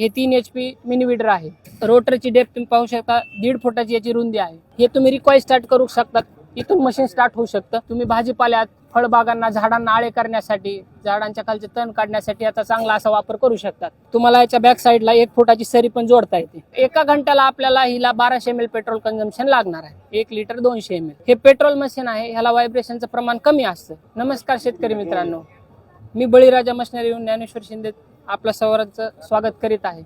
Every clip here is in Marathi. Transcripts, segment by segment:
हे तीन एच पी मिनी विडर आहे. रोटरची डेप्थ तुम्ही पाहू शकता. दीड फुटाची याची रुंदी आहे. हे तुम्ही रिक्वाय स्टार्ट करू शकता. इथून मशीन स्टार्ट होऊ शकतं. तुम्ही भाजीपाल्यात फळबागांना झाडांना आळे करण्यासाठी झाडांच्या खालचे तण काढण्यासाठी याचा चांगला असा वापर करू शकतात. तुम्हाला याच्या बॅक साईडला एक फुटाची सरी पण जोडता येते. एका घंट्याला आपल्याला हिला बाराशे एम एल पेट्रोल कन्झम्पन लागणार आहे. एक लिटर दोनशे एम एल हे पेट्रोल मशीन आहे. ह्याला व्हायब्रेशनचं प्रमाण कमी असतं. नमस्कार शेतकरी मित्रांनो. मी बळीराजा मशनरी येऊन ज्ञानेश्वर शिंदे. आपलं सर्वांचं स्वागत करीत आहे.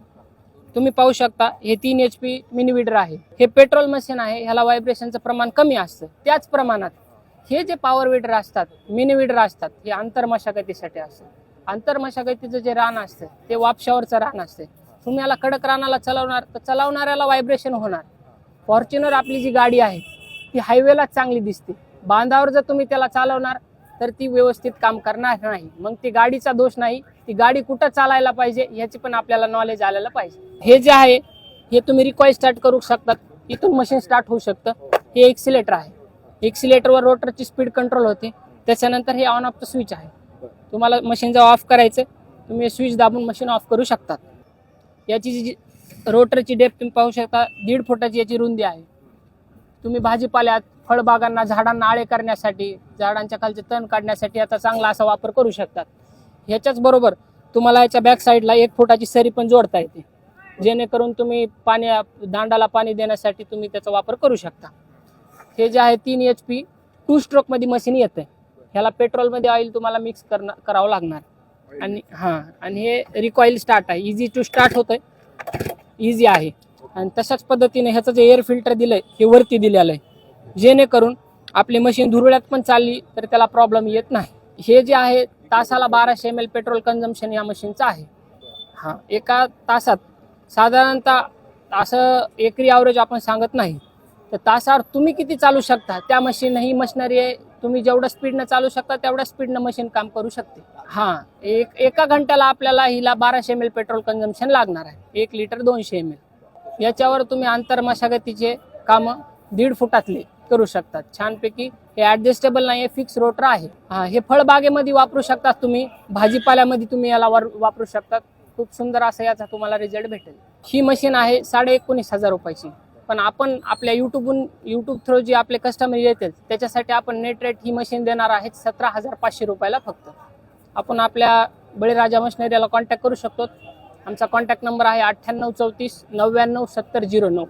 तुम्ही पाहू शकता हे तीन एच पी मिनी विडर आहे. हे पेट्रोल मशीन आहे ह्याला व्हायब्रेशनचं प्रमाण कमी असतं. त्याच प्रमाणात हे जे पॉवर विडर असतात मिनी विडर असतात हे आंतर मशागतीसाठी असतं. आंतर मशागतीचं जे रान असतं ते वापशावरचं रान असते. तुम्ही याला कडक रानाला चालवणार तर चालवणाऱ्याला व्हायब्रेशन होणार. फॉर्च्युनर आपली जी गाडी आहे ती हायवेला चांगली दिसते. बांधावर जर तुम्ही त्याला चालवणार तर ती व्यवस्थित काम करणार नाही. मग ती गाडीचा दोष नाही. ती गाडी कुठं चालायला पाहिजे याची पण आपल्याला नॉलेज आलेलं पाहिजे. हे जे आहे हे तुम्ही रिक्वाय स्टार्ट करू शकतात. इथून मशीन स्टार्ट होऊ शकतं. हे एक्सिलेटर आहे. एक्सिलेटरवर रोटरची स्पीड कंट्रोल होते. त्याच्यानंतर हे ऑन ऑफचं स्विच आहे. तुम्हाला मशीन जेव्हा ऑफ करायचं तुम्ही स्विच दाबून मशीन ऑफ करू शकतात. याची जी रोटरची डेप्थ तुम्ही पाहू शकता. दीड फुटाची याची रुंदी आहे. तुम्ही भाजीपाल्यात फळबागांना झाडांना आळे करण्यासाठी झाडांच्या खालचे तण काढण्यासाठी याचा चांगला असा वापर करू शकतात. ह्याच्याच बरोबर तुम्हाला याच्या बॅक साईडला एक फुटाची सरी पण जोडता येते. जेणेकरून तुम्ही पाणी दांडाला पाणी देण्यासाठी तुम्ही त्याचा वापर करू शकता. हे जे आहे तीन एच पी टू स्ट्रोकमध्ये मशीन येतं ह्याला पेट्रोलमध्ये ऑइल तुम्हाला मिक्स करणं करावं लागणार. आणि हां आणि हे रिकॉईल स्टार्ट आहे. इझी टू स्टार्ट होतं इझी आहे. आणि तशाच पद्धतीने ह्याचं जे एअर फिल्टर दिलंय हे वरती दिलेलं आहे. जेणेकरून आपली मशीन धुरळ्यात पण चालली तर त्याला प्रॉब्लेम येत नाही. हे जे आहे तासाला बाराशे एम एल पेट्रोल कन्झम्पशन या मशीनचं आहे. हां एका तासात साधारणतः असं एकरी ॲव्हरेज आपण सांगत नाही. तर तासावर तुम्ही किती चालू शकता? त्या मशीन ही मशिनरी आहे. तुम्ही जेवढं स्पीडनं चालू शकता तेवढ्या स्पीडनं मशीन काम करू शकते. हां एक एका घंट्याला आपल्याला हिला बाराशे एम एल पेट्रोल कन्झम्पशन लागणार आहे. एक लिटर दोनशे एम एल याच्यावर तुम्ही आंतर मशागतीचे कामं दीड फुटातले करू शकतात. छानपैकी हे ॲडजस्टेबल नाही फिक्स रोटर आहे. हा हे फळबागेमध्ये वापरू शकतात तुम्ही भाजीपाल्यामध्ये तुम्ही याला वापरू शकतात. खूप सुंदर असा याचा तुम्हाला रिझल्ट भेटेल. ही मशीन आहे साडे एकोणीस हजार रुपयाची. पण आपण आपल्या युट्यूबहून युट्यूब थ्रू जे आपले कस्टमर येतील त्याच्यासाठी आपण नेट रेट ही मशीन देणार आहेत सतरा हजार पाचशे रुपयाला फक्त. आपण आपल्या बळीराजा मशिनरीला कॉन्टॅक्ट करू शकतो. आमचा कॉन्टॅक्ट नंबर आहे अठ्ठ्याण्णव चौतीस नव्याण्णव सत्तर झिरो नऊ.